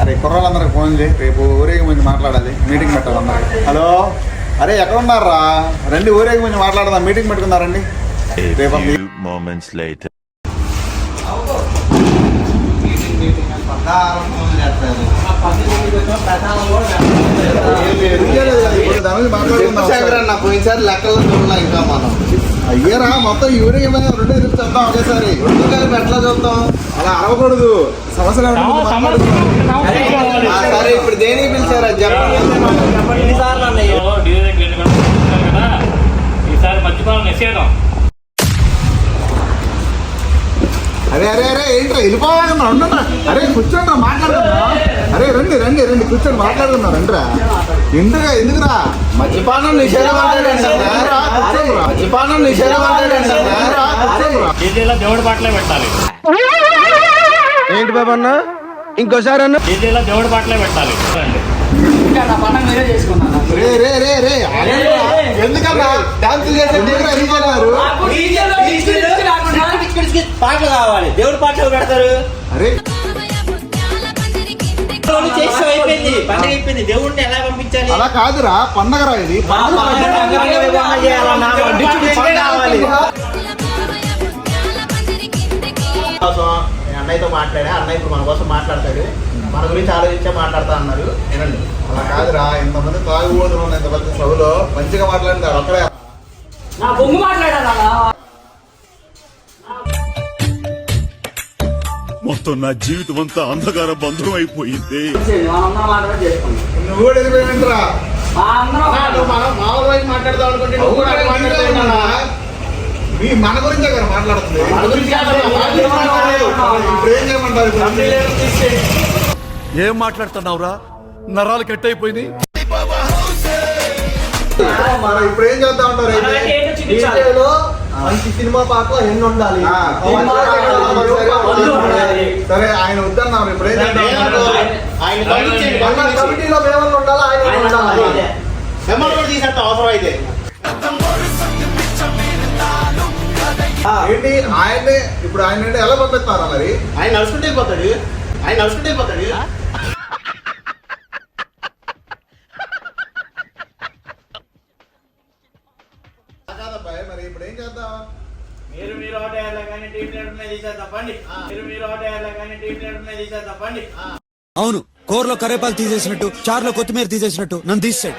అరే కుర్రాళ్ళందరికి ఫోన్ చేయి రేపు ఊరేగి ముందు మాట్లాడాలి. మీటింగ్ పెట్టాలి అందరికి హలో? అరే ఎక్కడ ఉన్నారా రండి ఊరేగి ముందు మాట్లాడదాం. మీటింగ్ పెట్టుకున్నారండి రేపు పోయినసారి లెక్కల్లో చూడలే ఇంకా మనం అయ్యారా మొత్తం మీద రెండే రేపు చేద్దాం ఒకేసారి. రెండు కలిపి ఎట్లా చూద్దాం సమస్యలు. ఆ, సరే ఇప్పుడు దేనికి పిలిచారా? చెప్పండి. అరే అరే అరే ఏంట్రా? వెళ్ళిపోవాలన్నా ఉండన్నా. అరే కూర్చోండి మాట్లాడుకుందాం అరే రండి రండి రండి కూర్చొని మాట్లాడుకుందాం రండిరా. ఎందుకురా ఎందుకురా? మద్యపానం నిషేధం. మద్యపానం నిషేధం దేవుడి పాటలే పెట్టాలి. ఏంటి బాబు అన్న? ఇంకోసారి అన్న? డీజేలో దేవుడి పాటలే పెట్టాలి. చూడండి. రే రే రే రే. ఆగండిరా. ఎందుకన్నా? డాన్సులు చేసే ఎందుకురా ఎందుకన్నారు పాటలు కావాలి. దేవుడి పాటలు పెడతారు? అరే. చేసి అయిపోయింది? పండుగ అయిపోయింది. దేవుడిని ఎలా పంపించాలి? అలా కాదురా పండగరా ఇది. పండగ పండగ వైభవంగా చేయాలన్నా కావాలి. కోసం నేను అన్నయ్యతో మాట్లాడా అన్నయ్య ఇప్పుడు మన కోసం మాట్లాడతాడు. మన గురించి ఆలోచించే మాట్లాడతా అన్నారు వినండి. అలా కాదురా ఇంతమంది తాగుబోతులు ఉన్న ఇంత పెద్ద సభలో మంచిగా మాట్లాడింది ఒక్కడే నా బొంగు మాట్లాడాలా? మొత్తం నా జీవితం అంతా అంధకార బంధం అయిపోయింది. మనందరం మాత్రమే చేసుకున్నాం నువ్వు కూడా వెళ్ళిపోయినరా మా అందరం మనం మామూలు వైపు మాట్లాడదాం అనుకుంటే నువ్వు కూడా అట్లా మాట్లాడతావు మీ మన గురించే కదా మాట్లాడుతుంది. ఇప్పుడు ఏం చేయమంటారు? ఏం మాట్లాడుతున్నావురా నరాలు కట్ అయిపోయింది మరి ఇప్పుడు ఏం చేద్దాం అంటారు అయితే? డీజేలో మంచి సినిమా పాటలు ఎన్ని ఉండాలి. సరే ఆయన వద్దన్నారు ఇప్పుడు ఏం చేద్దాం ఆయన. కమిటీలో మేమన్నా ఉండాలా ఆయన ఏంటి? ఆయన్ని ఇప్పుడు ఆయన నుండి ఎలా పంపిస్తారా మరి? ఆయన నడుచుకుంటే వెళ్ళిపోతాడు ఆయన నడుచుకుంటే కాదబ్బాయి మరి ఇప్పుడు ఏం చేద్దాం? మీరు మీరు కానీ టీం లీడర్ మీరు మీరు టీం లీడర్ అవును కూరలో కరేపాకు తీసేసినట్టు చారులో కొత్తిమీర తీసేసినట్టు నన్ను తీసాడు